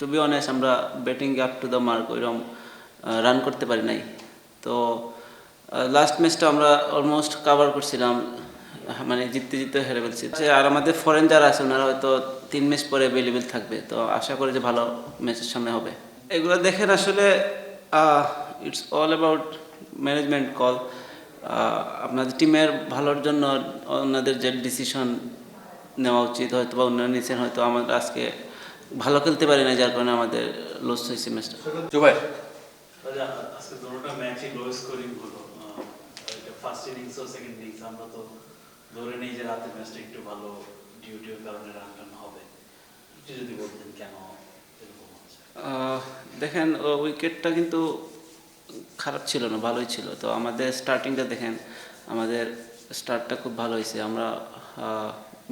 Two be honest আমরা batting up to the mark ওইরকম run করতে পারি নাই। তো লাস্ট ম্যাচটা আমরা অলমোস্ট কাভার করছিলাম মানে জিততে জিততে হেরে ফেলছি। আর আমাদের ফরেন যারা আছে, ওনারা হয়তো তিন ম্যাচ পরে অ্যাভেলেবেল থাকবে। তো, আশা করি যে ভালো ম্যাচের সামনে হবে। এগুলো দেখেন আসলে it's all about management call আপনাদের টিমের ভালোর জন্য ওনাদের যে ডিসিশন নেওয়া উচিত হয়তো বা উন্নয়ন নিচ্ছেন হয়তো আমাদের আজকে ভালো খেলতে পারি না যার কারণে আমাদের লস হয়েছে ম্যাচটা জুবাইর রাজা, আজকে দুটোটা ম্যাচই লো স্কোরিং হলো ফার্স্ট ইনিংস ও সেকেন্ড ইনিংস আমরা তো ধরে নেই যে রাতের ম্যাচটা একটু ভালো ডিউটির কারণে রান টান হবে। একটু যদি বলতেন কেন আহ, দেখেন উইকেটটা কিন্তু খারাপ ছিল না ভালোই ছিল। তো আমাদের স্টার্টিংটা দেখেন আমাদের স্টার্টটা খুব ভালো হয়েছে। আমরা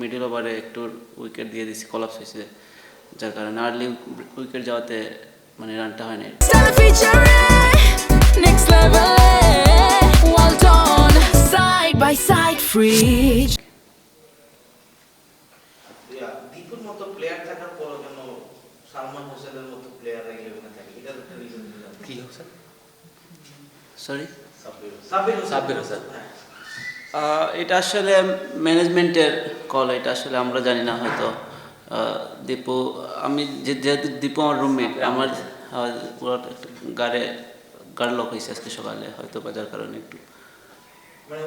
মিডল ওভারে একটু উইকেট দিয়ে দিছি কলাপস হয়েছে। যার কারণে আর্লি উইকেট যাওয়াতে মানে রানটা হয় সরি সাব্বির হোসেন। আহ, এটা আসলে ম্যানেজমেন্টের কল এটা আসলে আমরা জানি না হয়তো। দীপু আমি যেহেতু দীপু আমার রুমমেট আমার একটা গাড়ে গাড় লক হয়েছে আজকে সকালে হয়তো বাজার কারণে একটু। মানে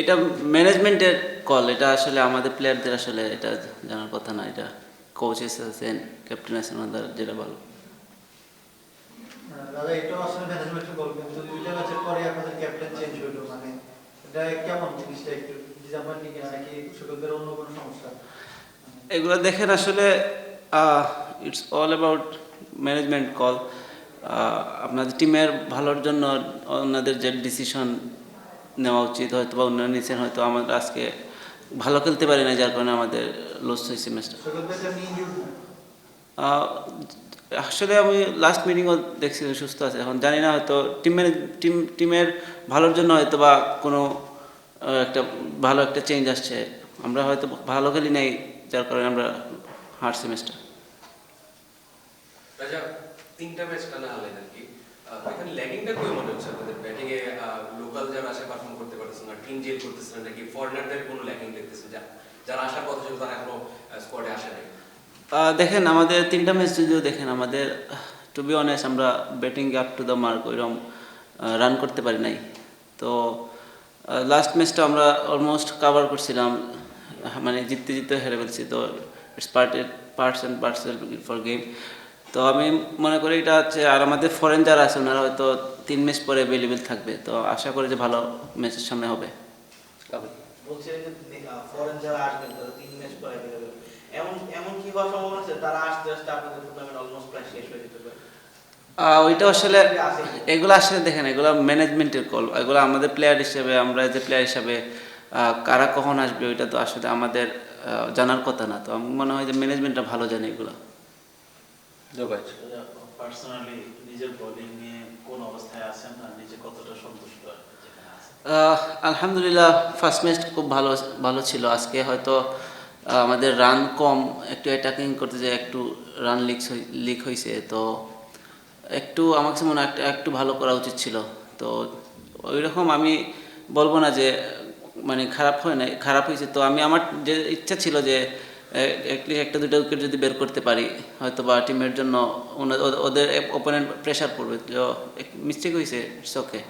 এটা ম্যানেজমেন্টের কল এটা আসলে আমাদের প্লেয়ারদের আসলে এটা জানার কথা না এটা কোচেস আছেন ক্যাপ্টেন আছেন ওনাদের যেটা ভালো দাদা এটাও আসলে ম্যানেজমেন্টের গল্প কিন্তু দুইটা ম্যাচের পরে আপনাদের ক্যাপ্টেন চেঞ্জ হইল মানে এটা কেমন জিনিসটা একটু নাকি সুযোগের অন্য কোনো সমস্যা? এগুলো দেখেন আসলে it's all about management call আপনাদের টিমের ভালোর জন্য ওনাদের যে ডিসিশন নেওয়া উচিত, হয়তো বা উন্নয়ন নিচ্ছেন হয়তো আমাদের আজকে ভালো খেলতে পারি না যার কারণে আমাদের লস হয়েছে ম্যাচটা আসলে আমি লাস্ট মিটিংও দেখছি সুস্থ আছে। এখন জানি না, হয়তো টিমের টিম টিমের ভালোর জন্য হয়তো বা কোনো একটা ভালো একটা চেঞ্জ আসছে। আমরা হয়তো ভালো খেলি নাই যার কারণে আমরা হারছি ম্যাচটা রাজা তিনটা ম্যাচ টানা হারলেন আর কি এখানে ল্যাগিংটা কই মনে হচ্ছে আপনাদের? ব্যাটিং এ লোকাল যারা আসে পারফর্ম করতে পারতেছেন না টিম জেল করতেছেন নাকি? ফরেনারদের কোনো ল্যাগিং দেখতেছেন? যা যারা আসার কথা ছিল তারা এখনও স্কোয়াডে আসে নাই। দেখেন আমাদের তিনটা ম্যাচ যদিও দেখেন আমাদের টু বি অনেস্ট আমরা batting up to the mark ওইরকম রান করতে পারি নাই। তো লাস্ট ম্যাচটা আমরা অলমোস্ট কাভার করছিলাম মানে জিততে জিততে হেরে ফেলছি। তো it's part parts and parts for game তো আমি মনে করি এটা হচ্ছে আর আমাদের ফরেন যারা আছে ওনারা হয়তো তিন ম্যাচ পরে অ্যাভেলেবেল থাকবে। তো আশা করি যে ভালো ম্যাচের সামনে হবে। ফরেন যারা আসবেন তারা তিন ম্যাচ পরে এমন এমন কি হওয়ার সম্ভাবনা আছে? তারা আসতে আসতে আপনাদের টুর্নামেন্ট অলমোস্ট প্রায় শেষ হয়ে যেতে পারে। আহ, ওইটা আসলে এগুলো আসলে দেখেন এগুলো ম্যানেজমেন্টের কল এগুলো আমাদের প্লেয়ার হিসেবে আমরা যে প্লেয়ার হিসেবে কারা কখন আসবে ওইটা তো আসলে আমাদের জানার কথা না। তো আমার মনে হয় যে ম্যানেজমেন্টটা ভালো জানে এগুলো। পার্সোনালি নিজের বোলিং নিয়ে কোন অবস্থায় আছেন আর নিজে কতটা সন্তুষ্ট আহ, আলহামদুলিল্লাহ ফার্স্ট ম্যাচ খুব ভালো ভালো ছিল। আজকে হয়তো আমাদের রান কম একটু অ্যাটাকিং করতে যে একটু রান লিক লিক হয়েছে তো একটু আমার কাছে মনে হয় একটু ভালো করা উচিত ছিল। তো ওই রকম আমি বলব না যে মানে খারাপ হয় না খারাপ হয়েছে। তো আমি আমার যে ইচ্ছা ছিল যে একটা দুটো উইকেট যদি বের করতে পারি হয়তো বা টিমের জন্য ওদের ওপোনেন্ট প্রেশার পড়বে। তো মিস্টেক হয়েছে ইটস ওকে